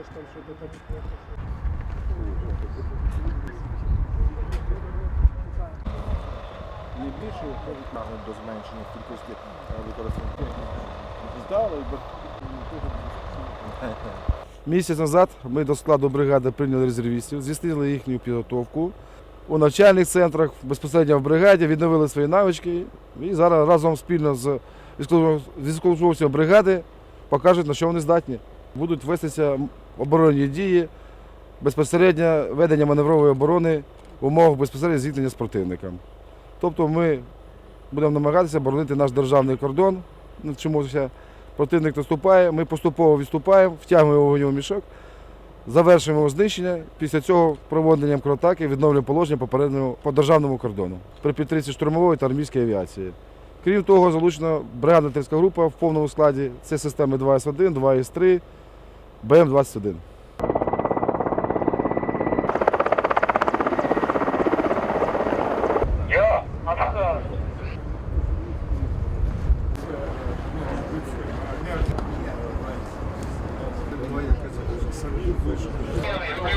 знаешь, там что-то там Не більше входить на до зменшення кількості е, використання. Здали, Місяць назад ми до складу бригади прийняли резервістів, здійснили їхню підготовку. У навчальних центрах безпосередньо в бригаді відновили свої навички і зараз разом спільно з військово- військовослужбовцями бригади покажуть, на що вони здатні. Будуть вестися оборонні дії, безпосередньо ведення маневрової оборони в умовах безпосередньо зіткнення з противником. Тобто ми будемо намагатися боронити наш державний кордон. Ну, противник наступає, ми поступово відступаємо, втягуємо вогневий мішок, завершуємо знищення. Після цього проводенням контратаки відновлюємо положення попереднього по державному кордону при підтримці штурмової та армійської авіації. Крім того, залучена бригадна група в повному складі. Це системи 2С1, 2С3, БМ-21.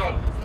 там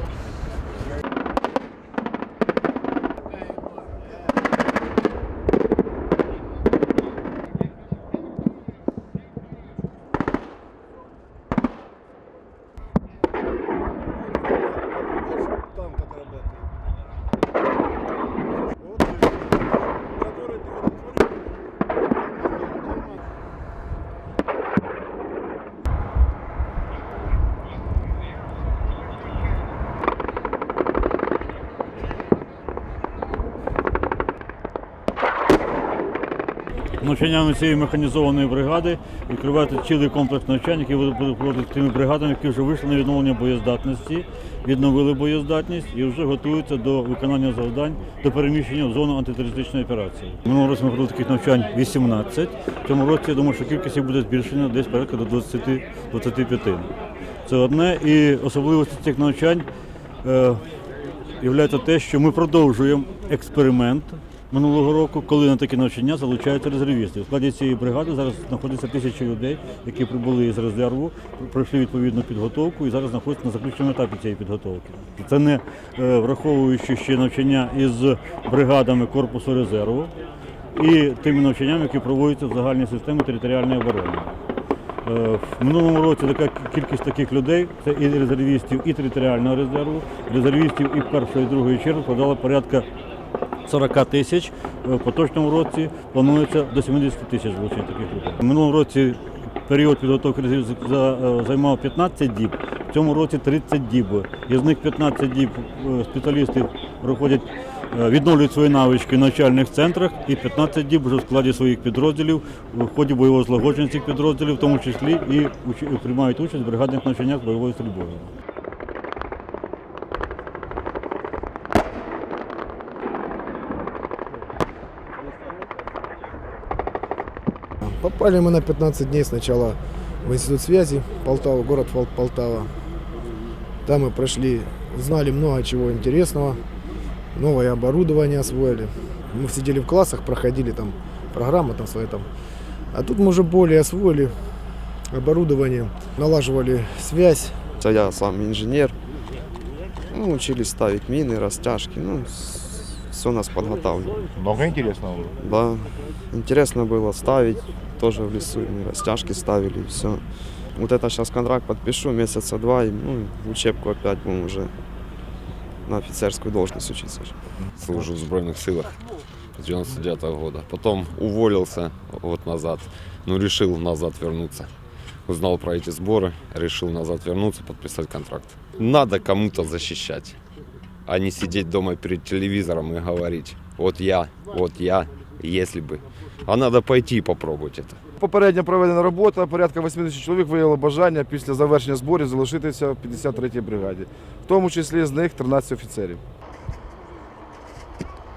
Навчаннями цієї механізованої бригади відкривається цілий комплекс навчань, який буде проводити тими бригадами, які вже вийшли на відновлення боєздатності, відновили боєздатність і вже готуються до виконання завдань до переміщення в зону антитерористичної операції. Минулого року ми провели таких навчань 18. В цьому році я думаю, що кількість буде збільшена десь порядка до 20-25. Це одне і особливості цих навчань е, є те, що ми продовжуємо експеримент минулого року, коли на такі навчання залучаються резервісти. У складі цієї бригади зараз знаходяться тисячі людей, які прибули із резерву, пройшли відповідну підготовку і зараз знаходяться на заключному етапі цієї підготовки. Це не е, враховуючи ще навчання із бригадами корпусу резерву і тими навчаннями, які проводяться в загальній системі територіальної оборони. Е, В минулому році така кількість таких людей, це і резервістів, і територіального резерву, резервістів і першої, і другої черги подала порядка 40 тисяч. Е, В поточному році планується до 70 тисяч залучення таких людей. В минулому році період підготовки е, займав 15 діб, в цьому році 30 діб. Із них 15 діб е, спеціалісти проходять відновлюють свої навички в навчальних центрах і 15 діб вже в складі своїх підрозділів в ході бойового злагодження цих підрозділів, в тому числі і приймають участь в бригадних навчаннях з бойовою стрільбою. Попали мы на 15 дней сначала в институт связи Полтава, город Пол- Полтава. Там мы прошли, узнали много чего интересного, новое оборудование освоили. Мы сидели в классах, проходили там программы там свои там. А тут мы уже более освоили оборудование, налаживали связь. Я сам інженер. Ну, учились ставить мины, растяжки. Ну, все нас подготавливали. Много интересного было. Да. Интересно было ставить. Тоже в лесу мы растяжки ставили, все. Вот это сейчас контракт подпишу, месяца два, и ну, учебку опять будем уже на офицерскую должность учиться. служу в Збройных силах с 99 года. Потом уволился год назад, но решил назад вернуться. Узнал про эти сборы, решил назад вернуться, подписать контракт. Надо кому-то защищать, а не сидеть дома перед телевизором и говорить, вот я, вот я, если бы. А треба пойти и попробовать это. Попередньо проведена робота, порядка 80 чоловік виявило бажання після завершення зборів залишитися в 53-й бригаді, в тому числі з них 13 офіцерів.